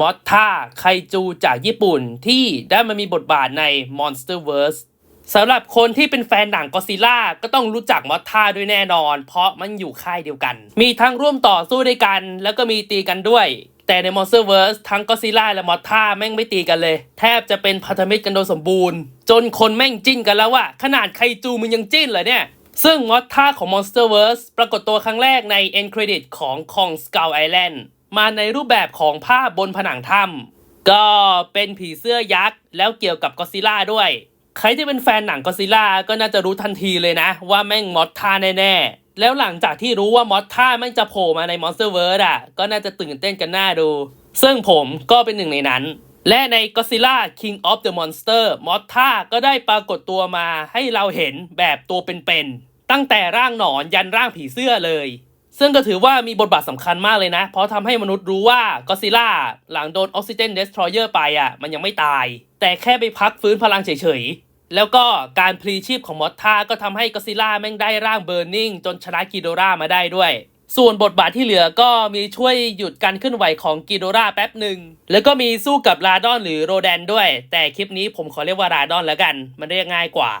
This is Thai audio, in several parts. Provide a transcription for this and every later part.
มอสท่าไคจูจากญี่ปุ่นที่ได้มามีบทบาทใน Monsterverse สำหรับคนที่เป็นแฟนหนังก็ซิล่าก็ต้องรู้จักมอสท่าด้วยแน่นอน เพราะมันอยู่ค่ายเดียวกัน มีทั้งร่วมต่อสู้ด้วยกัน แล้วก็มีตีกันด้วย แต่ใน Monsterverse ทั้งก็ซิล่าและมอสท่าแม่งไม่ตีกันเลย แทบจะเป็นพันธมิตรกันโดยสมบูรณ์ จนคนแม่งจิ้นกันแล้วว่าขนาดไคจูมึงยังจิ้นเหรอเนี่ยซึ่งมอสท่าของ Monsterverse ปรากฏตัวครั้งแรกใน End Credit ของ Kong Skull Island มาในรูปแบบของภาพบนผนังถ้ำก็เป็นผีเสื้อยักษ์ แล้วเกี่ยวกับก็ซิล่าด้วย ใครที่เป็นแฟนหนังก็ซิล่าก็น่าจะรู้ทันทีเลยนะ ว่าแม่งมอสท่าแน่ๆ แล้วหลังจากที่รู้ว่ามอสท่าแม่งจะโผล่มาใน Monsterverse อะก็น่าจะตื่นเต้นกันหน้าดู ซึ่งผมก็เป็นหนึ่งในนั้นและใน Godzilla King of the Monster มอสท่าก็ได้ปรากฏตัวมาให้เราเห็นแบบตัวเป็นๆ ตั้งแต่ร่างหนอนยันร่างผีเสื้อเลย ซึ่งก็ถือว่ามีบทบาทสำคัญมากเลยนะ เพราะทำให้มนุษย์รู้ว่าก็ซิล่าหลังโดนออกซิเจนเดสทรอยเออร์ไปอะมันยังไม่ตาย แต่แค่ไปพักฟื้นพลังเฉยๆ แล้วก็การพลีชีพของมอสท่าก็ทำให้ก็ซิล่าแม่งได้ร่างเบอร์นิงจนชนะกิโดรามาได้ด้วย ส่วนบทบาทที่เหลือก็มีช่วยหยุดการเคลื่อนไหวของกิโดราแป๊บหนึ่ง แล้วก็มีสู้กับราดอนหรือโรแดนด้วย แต่คลิปนี้ผมขอเรียกว่าราดอนแล้วกัน มันเรียกง่ายกว่า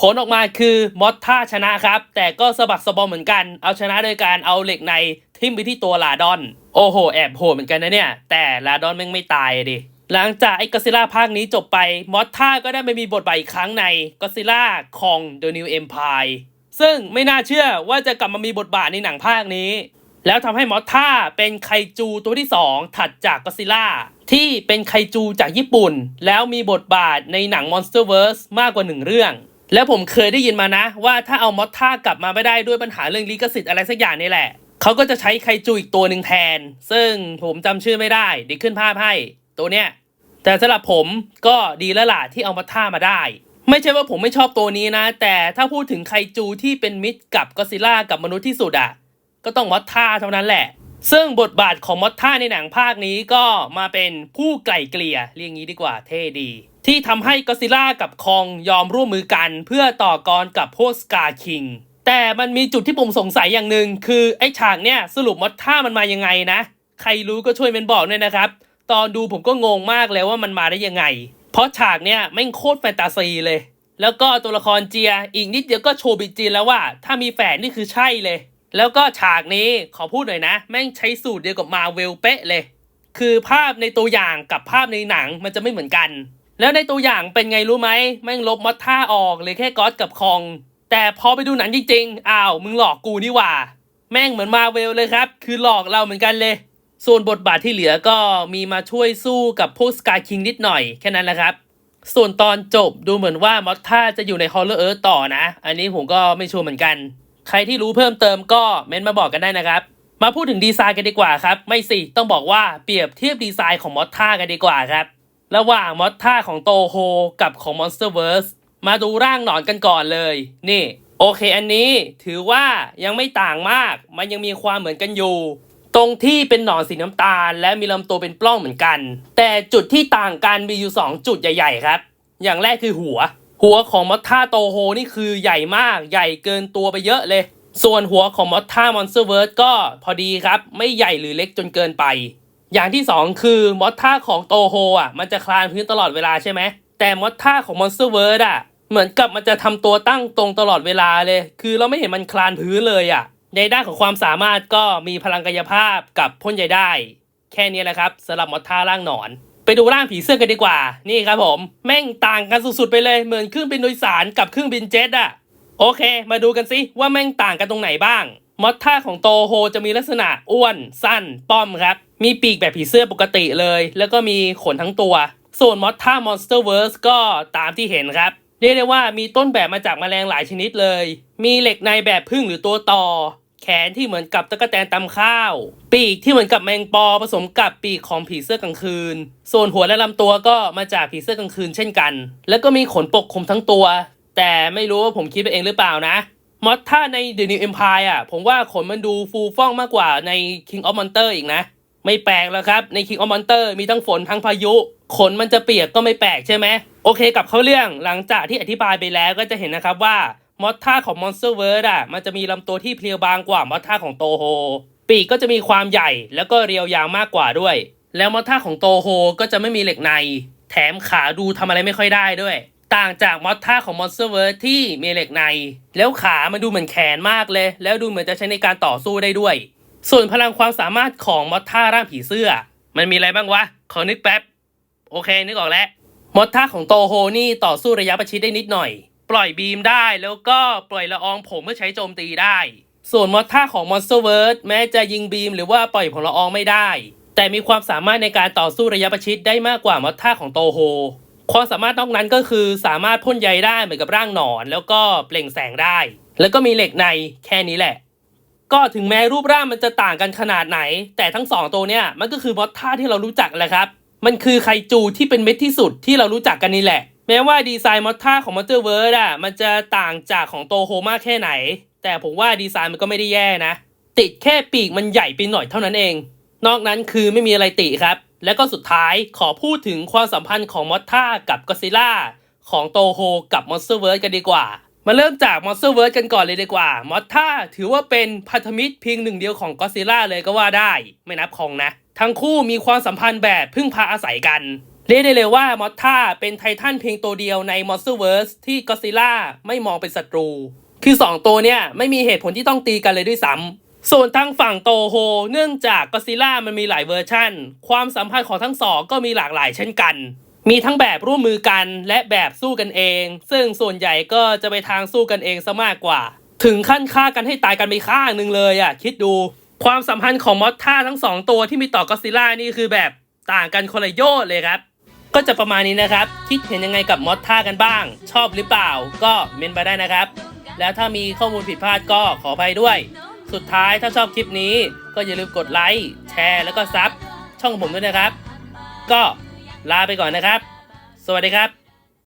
ผลออกมาคือมอสท่าชนะครับ แต่ก็สะบักสะบอมเหมือนกัน เอาชนะโดยการเอาเหล็กในทิ่มไปที่ตัวลาดอน โอ้โห แอบโหดเหมือนกันนะเนี่ย แต่ลาดอนแม่งไม่ตายดิ หลังจากไอ้ก็ซิล่าภาคนี้จบไป มอสท่าก็ได้ไปมีบทบาทอีกครั้งในก็ซิล่าของ The New Empire ซึ่งไม่น่าเชื่อว่าจะกลับมามีบทบาทในหนังภาคนี้ แล้วทำให้มอสท่าเป็นไคจูตัวที่ 2 ถัดจากก็ซิล่าที่เป็นไคจูจากญี่ปุ่น แล้วมีบทบาทในหนัง Monsterverse มากกว่าหนึ่งเรื่อง แล้วผมเคยได้ยินมานะ ว่าถ้าเอามอสท่ากลับมาไม่ได้ด้วยปัญหาเรื่องลิขสิทธิ์อะไรสักอย่างนี่แหละ เขาก็จะใช้ไคจูอีกตัวหนึ่งแทน ซึ่งผมจำชื่อไม่ได้เดี๋ยวขึ้นภาพให้ ตัวเนี้ยแต่สำหรับผมก็ดีแล้วล่ะที่เอามาท่ามาได้ ไม่ใช่ว่าผมไม่ชอบตัวนี้นะ แต่ถ้าพูดถึงไคจูที่เป็นมิตรกับก็ซิล่ากับมนุษย์ที่สุดอะก็ต้องมอสท่าเท่านั้นแหละ ซึ่งบทบาทของมอสท่าในหนังภาคนี้ก็มาเป็นผู้ไกล่เกลี่ยเรียกงี้ดีกว่าเท่ดี ที่ทำให้ก็ซิล่ากับคองยอมร่วมมือกัน เพื่อต่อกรกับพวกสกาคิงแต่มันมีจุดที่ผมสงสัยอย่างหนึ่งคือไอ้ฉากเนี่ยสรุปมอสท่ามันมายังไงนะ ใครรู้ก็ช่วยเมนบอกด้วยนะครับ ตอนดูผมก็งงมากเลยว่ามันมาได้ยังไง เพราะฉากเนี่ยแม่งโคตรแฟนตาซีเลย แล้วก็ตัวละครเจียอีกนิดเดียวก็โชว์บิจีนแล้วว่า ถ้ามีแฝดนี่คือใช่เลย แล้วก็ฉากนี้ขอพูดหน่อยนะ แม่งใช้สูตรเดียวกับมาเวลเป๊ะเลย คือภาพในตัวอย่างกับภาพในหนังมันจะไม่เหมือนกัน แล้วในตัวอย่างเป็นไงรู้ไหมแม่งลบมอดท่าออกเลยแค่ก๊อตกับคอง แต่พอไปดูหนังจริงๆอ้าวมึงหลอกกูนี่หว่า แม่งเหมือนมาเวลเลยครับ คือหลอกเราเหมือนกันเลย ส่วนบทบาทที่เหลือก็มีมาช่วยสู้กับพวกสกายคิงนิดหน่อยแค่นั้นแหละครับส่วนตอนจบดูเหมือนว่ามอสท่าจะอยู่ใน Hollow Earth ต่อนะ อันนี้ผมก็ไม่ชัวร์เหมือนกัน ใครที่รู้เพิ่มเติมก็เม้นมาบอกกันได้นะครับ มาพูดถึงดีไซน์กันดีกว่าครับ ไม่สิ ต้องบอกว่าเปรียบเทียบดีไซน์ของมอสท่ากันดีกว่าครับ ระหว่างมอสท่าของโตโฮกับของ Monsterverse มาดูร่างหนอนกันก่อนเลย นี่ โอเคอันนี้ถือว่ายังไม่ต่างมาก มันยังมีความเหมือนกันอยู่ ตรงที่เป็นหนอนสีน้ำตาล และมีลำตัวเป็นปล้องเหมือนกัน แต่จุดที่ต่างกันมีอยู่ 2 จุดใหญ่ ๆ ครับ อย่างแรกคือหัว หัวของมอสท่าโตโฮนี่คือใหญ่มากใหญ่เกินตัวไปเยอะเลย ส่วนหัวของมอสท่ามอนสเตอร์เวิร์ก็พอดีครับ ไม่ใหญ่หรือเล็กจนเกินไป อย่างที่ 2 คือมอสท่าของโตโฮอะมันจะคลานพื้นตลอดเวลาใช่ไหมแต่มอสท่าของมอนสเตอร์เวิร์อะเหมือนกับมันจะทำตัวตั้งตรงตลอดเวลาเลย คือเราไม่เห็นมันคลานพื้นเลยอะ ในด้านของความสามารถก็มีพลังกายภาพกับพ่นใยได้ แค่นี้แหละครับสำหรับมอสท่าร่างหนอน ดูร่างผีเสื้อกันดีกว่า นี่ครับผม แม่งต่างกันสุดๆไปเลย เหมือนเครื่องบินโดยสารกับเครื่องบินเจ็ตอะโอเค มาดูกันสิว่าแม่งต่างกันตรงไหนบ้าง มอสท่าของโตโฮจะมีลักษณะอ้วน สั้น ป้อมครับ มีปีกแบบผีเสื้อปกติเลย แล้วก็มีขนทั้งตัว ส่วนมอสท่ามอนสเตอร์เวิร์สก็ตามที่เห็นครับ เรียกได้ว่ามีต้นแบบมาจากแมลงหลายชนิดเลย มีเหล็กในแบบพึ่งหรือตัวต่อ แขนที่เหมือนกับตะกแตนตำข้าว ปีกที่เหมือนกับแมงปอผสมกับปีกของผีเสื้อกลางคืน ส่วนหัวและลำตัวก็มาจากผีเสื้อกลางคืนเช่นกัน แล้วก็มีขนปกคลุมทั้งตัว แต่ไม่รู้ว่าผมคิดไปเองหรือเปล่านะมอสท่าใน The New Empire อะ ผมว่าขนมันดูฟูฟ่องมากกว่าใน King of Monster อีกนะ ไม่แปลกแล้วครับใน King of Monster มีทั้งฝนทั้งพายุ ขนมันจะเปียกก็ไม่แปลกใช่ไหมโอเคกับเข้าเรื่องหลังจากที่อธิบายไปแล้วก็จะเห็นนะครับว่า มอสท่าของ Monsterverse อะมันจะมีลำตัวที่เพรียวบางกว่ามอสท่าของโตโฮ ปีกก็จะมีความใหญ่แล้วก็เรียวยาวมากกว่าด้วย แล้วมอสท่าของโตโฮก็จะไม่มีเหล็กใน แถมขาดูทำอะไรไม่ค่อยได้ด้วย ต่างจากมอสท่าของ Monsterverse ที่มีเหล็กใน แล้วขามันดูเหมือนแขนมากเลย แล้วดูเหมือนจะใช้ในการต่อสู้ได้ด้วย ส่วนพลังความสามารถของมอสท่าร่างผีเสื้อ มันมีอะไรบ้างวะขอนึกแป๊บโอเคนึกออกแล้วมอสท่าของโตโฮนี่ต่อสู้ระยะประชิดได้นิดหน่อย ปล่อยบีมได้แล้วก็ปล่อยละอองผมเพื่อใช้โจมตีได้ ส่วนมอท่าของ Monsterverse แม้จะยิงบีมหรือว่าปล่อยผลละอองไม่ได้ แต่มีความสามารถในการต่อสู้ระยะประชิดได้มากกว่ามอท่าของโตโฮความสามารถนอกนั้นก็คือสามารถพ่นใยได้เหมือนกับร่างหนอน แล้วก็เปล่งแสงได้ แล้วก็มีเหล็กในแค่นี้แหละ ก็ถึงแม้รูปร่างมันจะต่างกันขนาดไหน แต่ทั้งสองตัวเนี่ยมันก็คือมอสท่าที่เรารู้จักแหละครับ มันคือไคจูที่เป็นเม็ดที่สุดที่เรารู้จักกันนี่แหละ แม้ว่าดีไซน์มอสท่าของมอเตอร์เวิร์ดอะมันจะต่างจากของโตโฮมากแค่ไหน แต่ผมว่าดีไซน์มันก็ไม่ได้แย่นะ ติดแค่ปีกมันใหญ่ไปหน่อยเท่านั้นเอง นอกนั้นคือไม่มีอะไรติครับ และก็สุดท้ายขอพูดถึงความสัมพันธ์ของมอสท่ากับก็ซิล่าของโตโฮกับมอนสเตอร์เวิร์ดกันดีกว่า มาเริ่มจากมอนสเตอร์เวิร์ดกันก่อนเลยดีกว่า มอสท่าถือว่าเป็นพันธมิตรเพียงหนึ่งเดียวของก็ซิล่าเลยก็ว่าได้ ไม่นับคองนะ ทั้งคู่มีความสัมพันธ์แบบพึ่งพาอาศัยกัน เรียกได้เลยว่ามอสท่าเป็นไททันเพียงตัวเดียวใน Monsterverse ที่ก็ซิล่าไม่มองเป็นศัตรู คือ 2 ตัวเนี่ยไม่มีเหตุผลที่ต้องตีกันเลยด้วยซ้ำส่วนทางฝั่งโตโฮ เนื่องจากก็ซิล่ามันมีหลายเวอร์ชั่น ความสัมพันธ์ของทั้งสองก็มีหลากหลายเช่นกัน มีทั้งแบบร่วมมือกันและแบบสู้กันเอง ซึ่งส่วนใหญ่ก็จะไปทางสู้กันเองซะมากกว่า ถึงขั้นฆ่ากันให้ตายกันไปข้างหนึ่งเลยอะคิดดู ความสัมพันธ์ของมอสท่าทั้งสองตัวที่มีต่อก็ซิล่านี่คือแบบต่างกันคนละโยชน์เลยครับ ก็จะประมาณนี้นะครับ คิดเห็นยังไงกับมอสท่ากันบ้าง ชอบหรือเปล่าก็เมนไปได้นะครับ แล้วถ้ามีข้อมูลผิดพลาดก็ขออภัยด้วย สุดท้ายถ้าชอบคลิปนี้ ก็อย่าลืมกดไลค์แชร์แล้วก็ซับช่องผมด้วยนะครับ ก็ลาไปก่อนนะครับ สวัสดีครับ